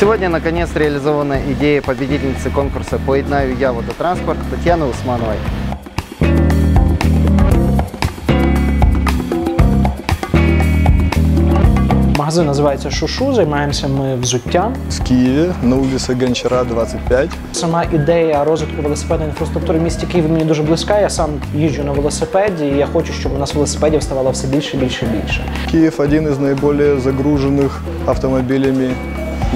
Сегодня, наконец, реализована идея победительницы конкурса «Поеднаю я водотранспорт» Татьяны Усмановой. Магазин називається Шушу. Займаємося ми взуттям. В Киеве на улице Гончара, 25. Сама ідея розвитку велосипедної інфраструктури в місті Київ мені дуже близька. Я сам їжджу на велосипеді, і я хочу, щоб у нас велосипедів ставало все більше, більше, більше. Киев один из наиболее загруженных автомобилями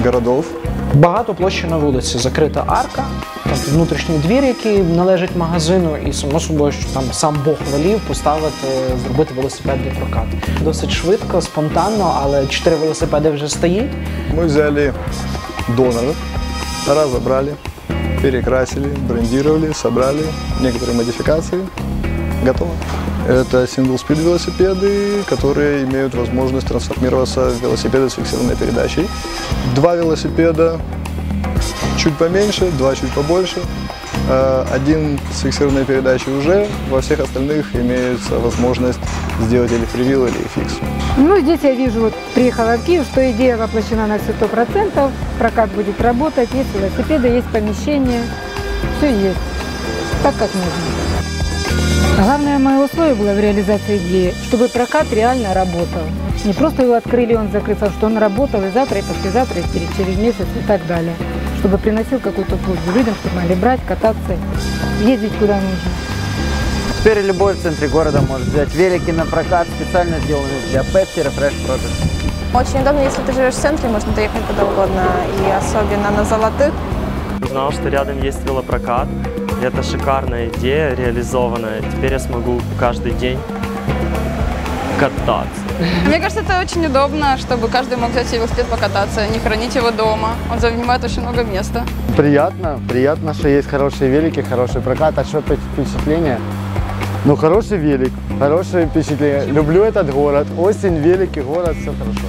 Городов. Багато площі на вулиці, закрита арка, там внутрішній двір, який належить магазину, і само собою, що там сам Бог волів поставити, зробити велосипедний прокат. Досить швидко, спонтанно, але чотири велосипеди вже стоїть. Мы взяли доноров, разобрали, перекрасили, брендировали, собрали некоторые модификации. Готово. Это сингл-спид велосипеды, которые имеют возможность трансформироваться в велосипеды с фиксированной передачей. Два велосипеда чуть поменьше, два чуть побольше. Э, Один с фиксированной передачей уже, во всех остальных имеется возможность сделать или фривил, или фикс. Ну, здесь я вижу, вот приехала в Киев, что идея воплощена на все сто процентов, прокат будет работать, есть велосипеды, есть помещение, все есть, так как нужно. Главное мое условие было в реализации идеи, чтобы прокат реально работал. Не просто его открыли, и он закрылся, а что он работал и завтра, и послезавтра, и через- через месяц и так далее. Чтобы приносил какую-то пользу людям, чтобы могли брать, кататься, ездить куда нужно. Теперь любой в центре города может взять велики на прокат, специально сделанные для Pepsi Refresh Protest. Очень удобно, если ты живешь в центре, можно доехать куда угодно, и особенно на золотых. Узнал, что рядом есть велопрокат. Это шикарная идея, реализованная. Теперь я смогу каждый день кататься. Мне кажется, это очень удобно, чтобы каждый мог взять велосипед покататься, не хранить его дома. Он занимает очень много места. Приятно, приятно, что есть хорошие велики, хороший прокат. А что впе- впечатление? Ну, хороший велик, хорошее впечатление. Люблю этот город. Осень, велики, город, все хорошо.